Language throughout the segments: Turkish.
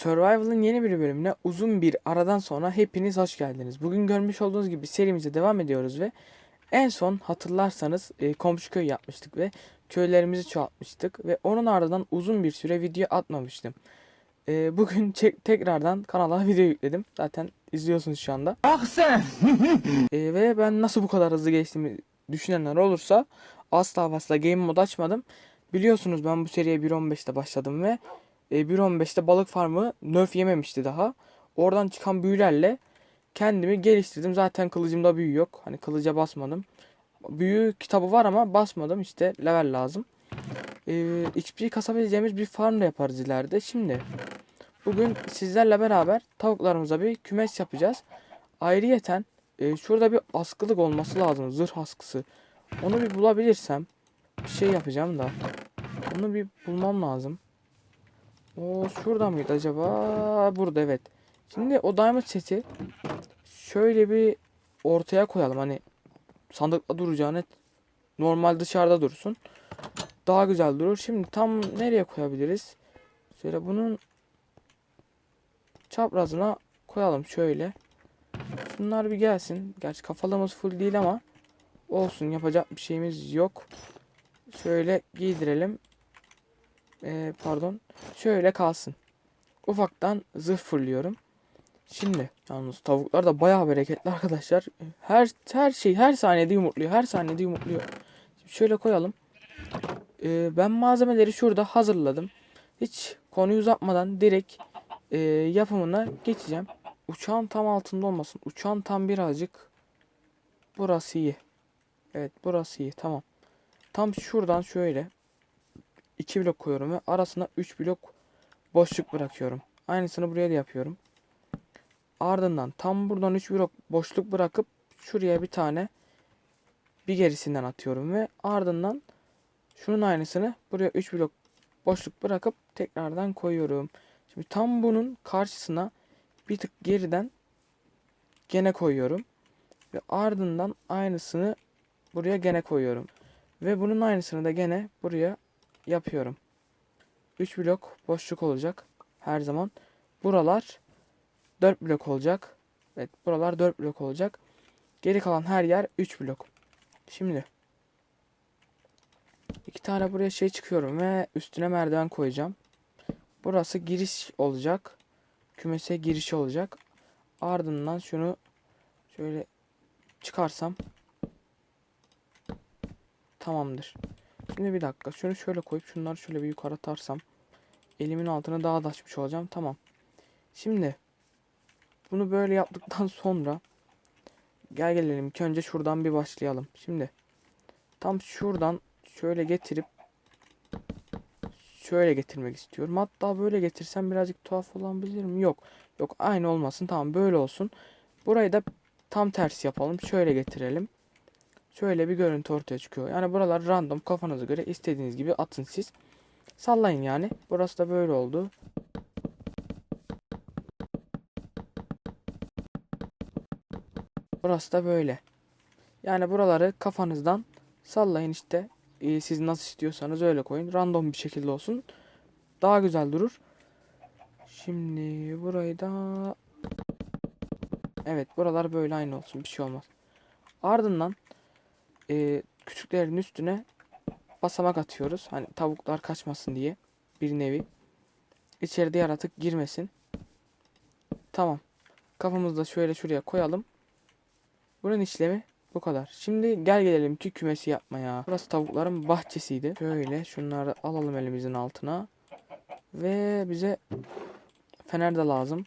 Survival'ın yeni bir bölümüne uzun bir aradan sonra hepiniz hoş geldiniz. Bugün görmüş olduğunuz gibi serimize devam ediyoruz ve en son hatırlarsanız e, komşu köy yapmıştık ve köylerimizi çoğaltmıştık ve onun ardından uzun bir süre video atmamıştım. E, bugün çek- tekrardan kanala video yükledim. Zaten izliyorsunuz şu anda. Ah sen! E, ve ben nasıl bu kadar hızlı geçtiğimi düşünenler olursa asla asla game mod açmadım. Biliyorsunuz ben bu seriye 1.15'te başladım ve e, 1.15'te balık farmı nerf yememişti daha. Oradan çıkan büyülerle kendimi geliştirdim. Zaten kılıcımda büyü yok. Hani kılıca basmadım. Büyü kitabı var ama basmadım. İşte level lazım. E, XP kasabileceğimiz bir farm da yaparız ileride. Şimdi bugün sizlerle beraber tavuklarımıza bir kümes yapacağız. Ayrıyeten e, şurada bir askılık olması lazım. Zırh askısı. Onu bir bulabilirsem bir şey yapacağım da. Onu bir bulmam lazım. O şurada mıydı acaba? Burada evet. Şimdi o diamond seti şöyle bir ortaya koyalım. Hani sandıkta duracağını normal dışarıda dursun. Daha güzel durur. Şimdi tam nereye koyabiliriz? Şöyle bunun çaprazına koyalım şöyle. Şunlar bir gelsin. Gerçi kafalığımız full değil ama olsun yapacak bir şeyimiz yok. Şöyle giydirelim. Ee, pardon. Şöyle kalsın. Ufaktan zırh fırlıyorum. Şimdi yalnız tavuklar da bayağı bereketli arkadaşlar. Her her şey her saniyede yumurtluyor. Her saniyede yumurtluyor. Şimdi şöyle koyalım. Ee, ben malzemeleri şurada hazırladım. Hiç konuyu uzatmadan direkt e, yapımına geçeceğim. Uçağın tam altında olmasın. Uçağın tam birazcık burası iyi. Evet burası iyi tamam. Tam şuradan şöyle 2 blok koyuyorum ve arasına 3 blok boşluk bırakıyorum. Aynısını buraya da yapıyorum. Ardından tam buradan 3 blok boşluk bırakıp şuraya bir tane bir gerisinden atıyorum ve ardından şunun aynısını buraya 3 blok boşluk bırakıp tekrardan koyuyorum. Şimdi tam bunun karşısına bir tık geriden gene koyuyorum. Ve ardından aynısını buraya gene koyuyorum. Ve bunun aynısını da gene buraya yapıyorum. 3 blok boşluk olacak her zaman. Buralar 4 blok olacak. Evet buralar 4 blok olacak. Geri kalan her yer 3 blok. Şimdi iki tane buraya şey çıkıyorum ve üstüne merdiven koyacağım. Burası giriş olacak. Kümese giriş olacak. Ardından şunu şöyle çıkarsam tamamdır. Şimdi bir dakika. Şunu şöyle koyup şunları şöyle bir yukarı atarsam elimin altına daha da açmış olacağım. Tamam. Şimdi bunu böyle yaptıktan sonra gel gelelim. İlk önce şuradan bir başlayalım. Şimdi tam şuradan şöyle getirip şöyle getirmek istiyorum. Hatta böyle getirsem birazcık tuhaf olabilir mi? Yok. Yok aynı olmasın. Tamam böyle olsun. Burayı da tam tersi yapalım. Şöyle getirelim. Şöyle bir görüntü ortaya çıkıyor. Yani buralar random kafanıza göre istediğiniz gibi atın siz. Sallayın yani. Burası da böyle oldu. Burası da böyle. Yani buraları kafanızdan sallayın işte. Ee, siz nasıl istiyorsanız öyle koyun. Random bir şekilde olsun. Daha güzel durur. Şimdi burayı da Evet buralar böyle aynı olsun. Bir şey olmaz. Ardından e, küçüklerin üstüne basamak atıyoruz. Hani tavuklar kaçmasın diye. Bir nevi. İçeride yaratık girmesin. Tamam. Kafamızı da şöyle şuraya koyalım. Bunun işlemi bu kadar. Şimdi gel gelelim ki kümesi yapmaya. Burası tavukların bahçesiydi. Şöyle şunları alalım elimizin altına. Ve bize fener de lazım.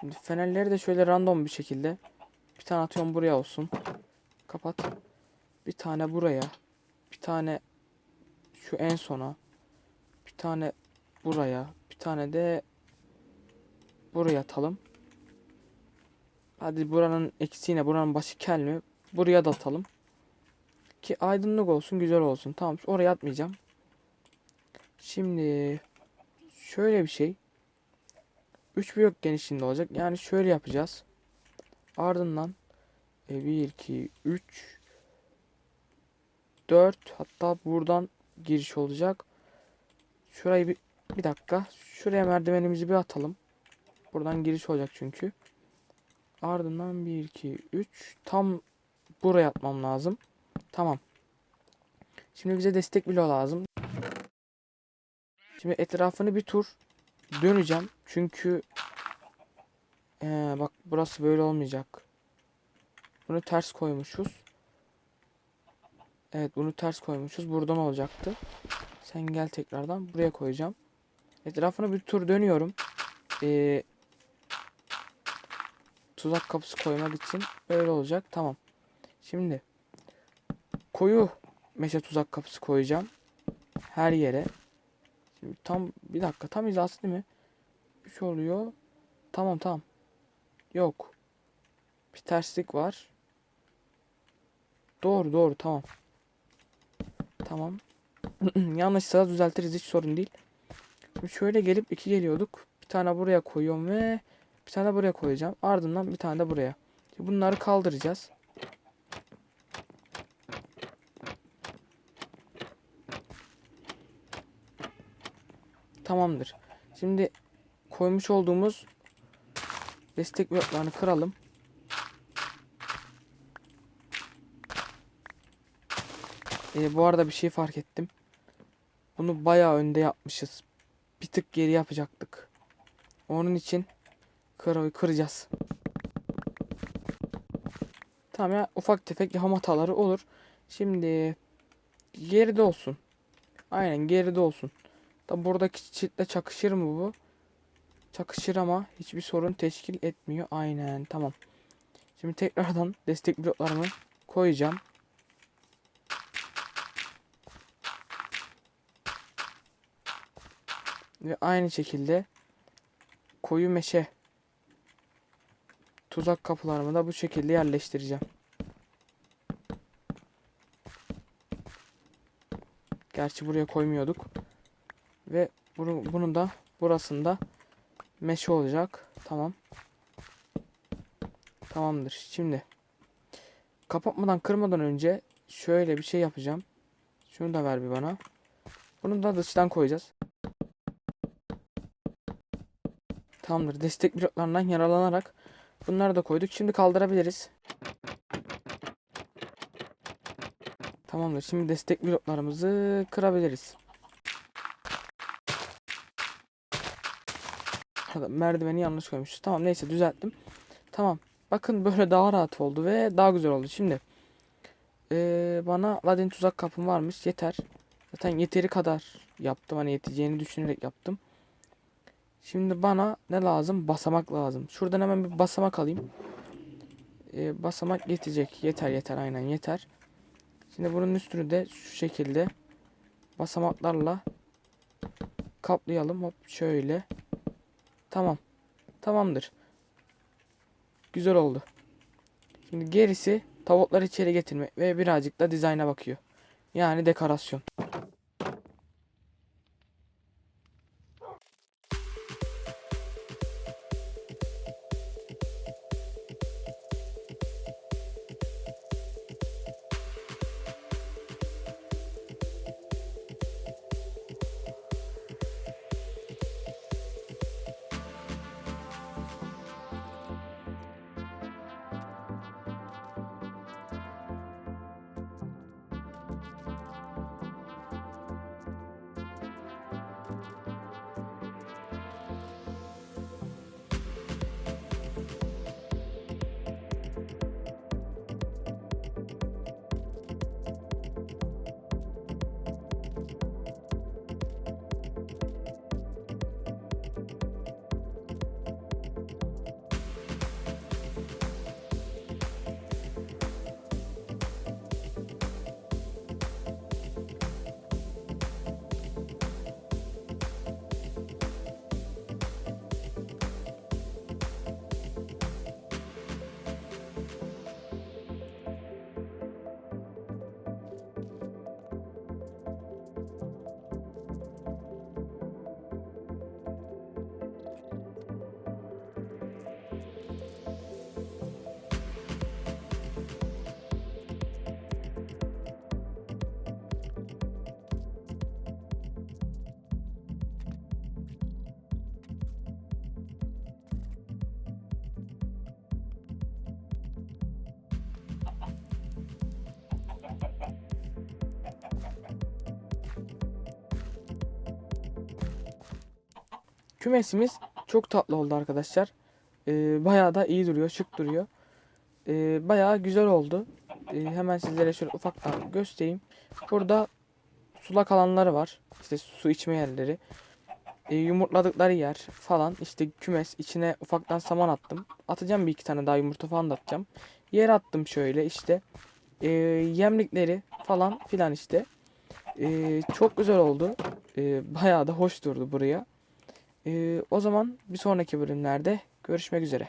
Şimdi fenerleri de şöyle random bir şekilde bir tane atıyorum buraya olsun. Kapat. Bir tane buraya. Bir tane şu en sona. Bir tane buraya. Bir tane de buraya atalım. Hadi buranın eksiğine buranın başı kel mi? Buraya da atalım. Ki aydınlık olsun güzel olsun. Tamam oraya atmayacağım. Şimdi şöyle bir şey. 3 blok genişliğinde olacak. Yani şöyle yapacağız. Ardından e, 1, 2, 3, 4 hatta buradan giriş olacak. Şurayı bir, bir dakika. Şuraya merdivenimizi bir atalım. Buradan giriş olacak çünkü. Ardından 1, 2, 3. Tam buraya atmam lazım. Tamam. Şimdi bize destek bloğu lazım. Şimdi etrafını bir tur döneceğim. Çünkü ee, bak burası böyle olmayacak. Bunu ters koymuşuz. Evet bunu ters koymuşuz. Buradan olacaktı. Sen gel tekrardan. Buraya koyacağım. Etrafını bir tur dönüyorum. Ee, tuzak kapısı koymak için böyle olacak. Tamam. Şimdi koyu meşe tuzak kapısı koyacağım. Her yere. Şimdi tam bir dakika tam hizası değil mi? Bir şey oluyor. Tamam tamam. Yok. Bir terslik var. Doğru doğru tamam. Tamam. Yanlışsa düzeltiriz hiç sorun değil. Şimdi şöyle gelip iki geliyorduk. Bir tane buraya koyuyorum ve bir tane buraya koyacağım. Ardından bir tane de buraya. Bunları kaldıracağız. Tamamdır. Şimdi koymuş olduğumuz destek bloklarını kıralım. Ee, bu arada bir şey fark ettim. Bunu bayağı önde yapmışız. Bir tık geri yapacaktık. Onun için kır kıracağız. Tamam ya ufak tefek yapım hataları olur. Şimdi geride olsun. Aynen geride olsun. Da buradaki çitle çakışır mı bu? Çakışır ama hiçbir sorun teşkil etmiyor. Aynen tamam. Şimdi tekrardan destek bloklarımı koyacağım. Ve aynı şekilde koyu meşe tuzak kapılarımı da bu şekilde yerleştireceğim. Gerçi buraya koymuyorduk. Ve bunu, bunun da burasında meşe olacak. Tamam. Tamamdır. Şimdi kapatmadan kırmadan önce şöyle bir şey yapacağım. Şunu da ver bir bana. Bunu da dıştan koyacağız. Tamamdır. Destek bloklarından yararlanarak bunları da koyduk. Şimdi kaldırabiliriz. Tamamdır. Şimdi destek bloklarımızı kırabiliriz. Merdiveni yanlış koymuşuz. Tamam neyse düzelttim. Tamam. Bakın böyle daha rahat oldu ve daha güzel oldu. Şimdi ee, bana Ladin tuzak kapım varmış. Yeter. Zaten yeteri kadar yaptım. Hani yeteceğini düşünerek yaptım. Şimdi bana ne lazım? Basamak lazım. Şuradan hemen bir basamak alayım. Ee, basamak yetecek. Yeter yeter aynen yeter. Şimdi bunun üstünü de şu şekilde basamaklarla kaplayalım. Hop şöyle. Tamam. Tamamdır. Güzel oldu. Şimdi gerisi tavukları içeri getirmek ve birazcık da dizayna bakıyor. Yani dekorasyon. Kümesimiz çok tatlı oldu arkadaşlar. Ee, bayağı da iyi duruyor, şık duruyor. Ee, bayağı güzel oldu. Ee, hemen sizlere şöyle ufaktan göstereyim. Burada sulak alanları var. İşte su içme yerleri. Ee, yumurtladıkları yer falan. İşte kümes içine ufaktan saman attım. Atacağım bir iki tane daha yumurta falan da atacağım. Yer attım şöyle işte. Ee, yemlikleri falan filan işte. Ee, çok güzel oldu. Ee, bayağı da hoş durdu buraya. Ee, o zaman bir sonraki bölümlerde görüşmek üzere.